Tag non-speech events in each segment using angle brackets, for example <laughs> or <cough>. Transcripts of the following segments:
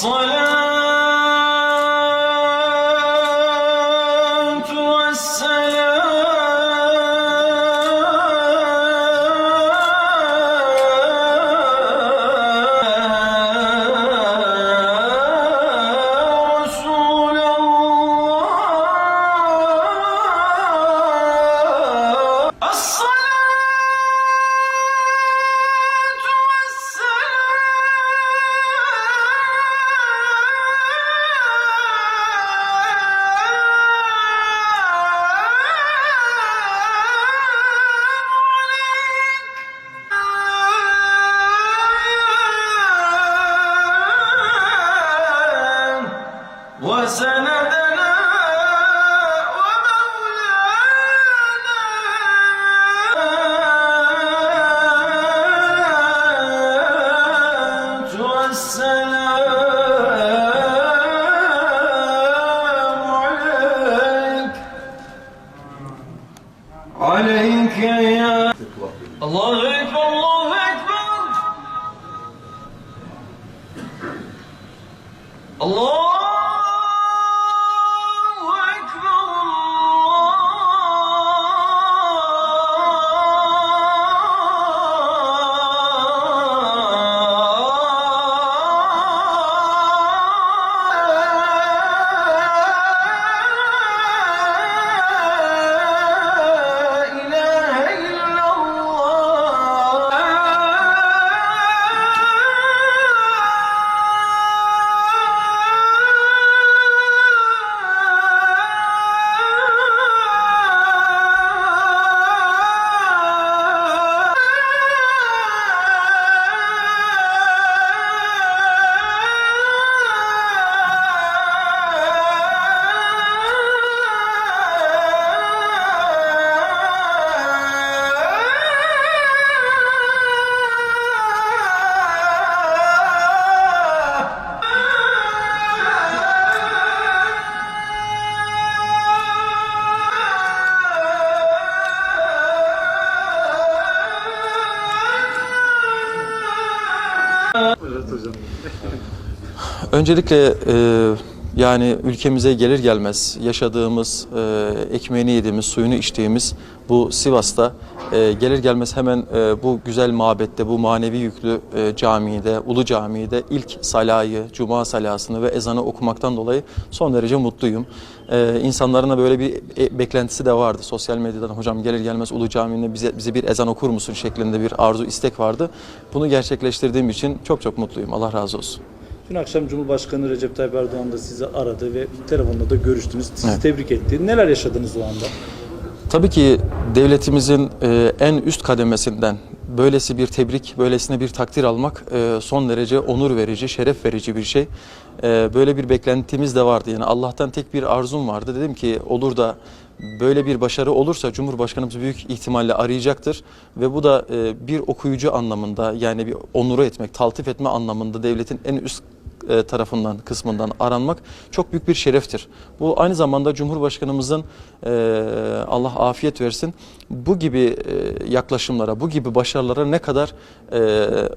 الصلاة وسندنا ومولانا والسلام عليك عليك يا الله أكبر الله أكبر الله Öncelikle e, yani ülkemize gelir gelmez yaşadığımız, e, ekmeğini yediğimiz, suyunu içtiğimiz bu Sivas'ta e, gelir gelmez hemen e, bu güzel mabette, bu manevi yüklü e, camide, Ulu Camii'de ilk salayı, Cuma salasını ve ezanı okumaktan dolayı son derece mutluyum. E, insanların da böyle bir e, beklentisi de vardı. Sosyal medyadan hocam gelir gelmez Ulu Camii'nde bize, bize bir ezan okur musun şeklinde bir arzu, istek vardı. Bunu gerçekleştirdiğim için çok çok mutluyum. Allah razı olsun. Dün akşam Cumhurbaşkanı Recep Tayyip Erdoğan da sizi aradı ve telefonla da görüştünüz. Sizi Evet. tebrik etti. Neler yaşadınız o anda? Tabii ki devletimizin e, en üst kademesinden böylesi bir tebrik, böylesine bir takdir almak e, son derece onur verici, şeref verici bir şey. E, böyle bir beklentimiz de vardı. Yani Allah'tan tek bir arzum vardı. Dedim ki olur da böyle bir başarı olursa Cumhurbaşkanımız büyük ihtimalle arayacaktır ve bu da bir okuyucu anlamında yani bir onuru etmek, taltif etme anlamında devletin en üst e, tarafından, kısmından aranmak çok büyük bir şereftir. Bu aynı zamanda Cumhurbaşkanımızın e, Allah afiyet versin bu gibi e, yaklaşımlara, bu gibi başarılara ne kadar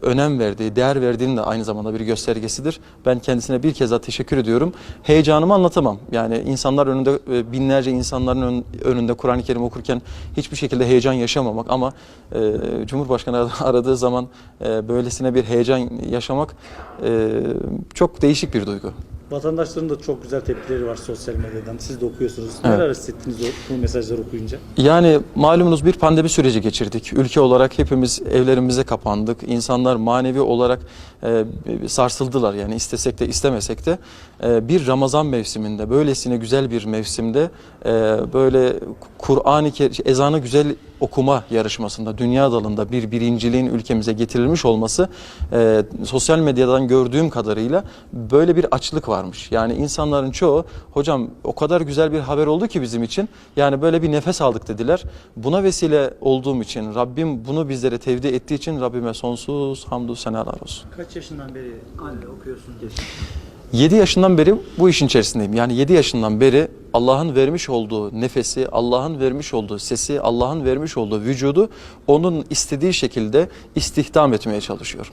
önem verdiği, değer verdiğinin de aynı zamanda bir göstergesidir. Ben kendisine bir kez daha teşekkür ediyorum. Heyecanımı anlatamam. Yani insanlar önünde, binlerce insanların ön- önünde Kur'an-ı Kerim okurken hiçbir şekilde heyecan yaşamamak ama Cumhurbaşkanı <laughs> aradığı zaman böylesine bir heyecan yaşamak çok değişik bir duygu. Vatandaşların da çok güzel tepkileri var sosyal medyadan. Siz de okuyorsunuz. Neler hissettiniz bu mesajları okuyunca? Yani malumunuz bir pandemi süreci geçirdik. Ülke olarak hepimiz evlerimize kapandık. İnsanlar manevi olarak e, sarsıldılar. Yani istesek de istemesek de e, bir Ramazan mevsiminde böylesine güzel bir mevsimde e, böyle Kur'an-ı Kerim ezanı güzel okuma yarışmasında dünya dalında bir birinciliğin ülkemize getirilmiş olması e, sosyal medyadan gördüğüm kadarıyla böyle bir açlık varmış. Yani insanların çoğu hocam o kadar güzel bir haber oldu ki bizim için yani böyle bir nefes aldık dediler. Buna vesile olduğum için Rabbim bunu bizlere tevdi ettiği için Rabbime sonsuz hamdü senalar olsun. Kaç yaşından beri anne okuyorsun ki? 7 yaşından beri bu işin içerisindeyim. Yani 7 yaşından beri Allah'ın vermiş olduğu nefesi, Allah'ın vermiş olduğu sesi, Allah'ın vermiş olduğu vücudu onun istediği şekilde istihdam etmeye çalışıyorum.